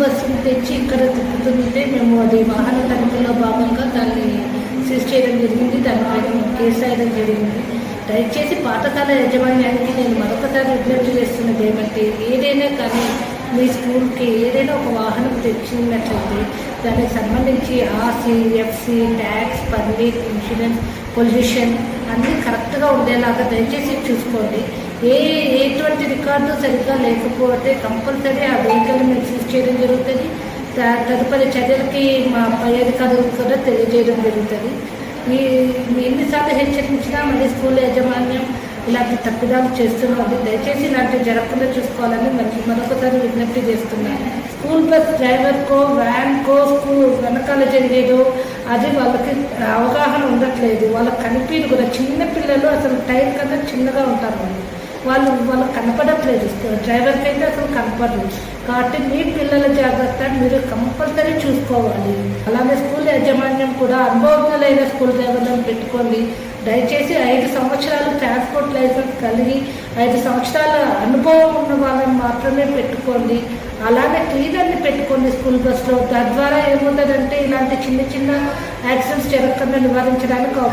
బస్సును తెచ్చి ఇక్కడ తిప్పుతుంటే మేము అది వాహన తనిఖీలో భాగంగా దాన్ని సీజ్ చేయడం జరిగింది. దానిపై కేసు రాయడం జరిగింది. దయచేసి పాఠశాల యాజమాన్యానికి నేను మరొకసారి విజ్ఞప్తి చేస్తున్నది ఏమంటే ఏదైనా కానీ మీ స్కూల్కి ఏదైనా ఒక వాహనం తెచ్చినట్లయితే దానికి సంబంధించి RC FC tax permit insurance pollution అన్నీ కరెక్ట్గా ఉండేలాగా దయచేసి చూసుకోండి. ఏ ఎటువంటి రికార్డు సరిగ్గా లేకపోతే కంపల్సరీ ఆ వెహికల్ మీరు సీజ్ చేయడం తదుపరి చర్యలకి మా పై అధికారులకు కూడా తెలియజేయడం జరుగుతుంది. ఈ ఎన్నిసార్లు హెచ్చరించినా మళ్ళీ స్కూల్ యాజమాన్యం ఇలాంటి తప్పిదాలు చేస్తున్నది దయచేసి ఇలాంటి జరగకుండా చూసుకోవాలని మనకి మరొకసారి విజ్ఞప్తి చేస్తున్నాను. స్కూల్ బస్ డ్రైవర్కో వ్యాన్కో స్కూల్ వెనకాల జరిగేదో అది వాళ్ళకి అవగాహన ఉండట్లేదు. వాళ్ళకి కనిపించదు కూడా చిన్న పిల్లలు అసలు టైం కన్నా చిన్నగా ఉంటారు. వాళ్ళు వాళ్ళు కనపడట్లేదు. డ్రైవర్కి అయితే అసలు కనపడలేదు కాబట్టి మీ పిల్లల జాగ్రత్త మీరు కంపల్సరీ చూసుకోవాలి. అలాగే స్కూల్ యాజమాన్యం కూడా అనుభవజ్ఞులైన స్కూల్ డ్రైవర్లను పెట్టుకోండి. దయచేసి ఐదు సంవత్సరాలు ట్రాన్స్పోర్ట్ లైసెన్స్ కలిగి ఐదు సంవత్సరాల అనుభవం ఉన్న వాళ్ళని మాత్రమే పెట్టుకోండి. అలానే క్లీనర్ని పెట్టుకోండి స్కూల్ బస్లో తద్వారా ఏముందంటే ఇలాంటి చిన్న చిన్న యాక్సిడెంట్స్ జరగకుండా నివారించడానికి అవకాశం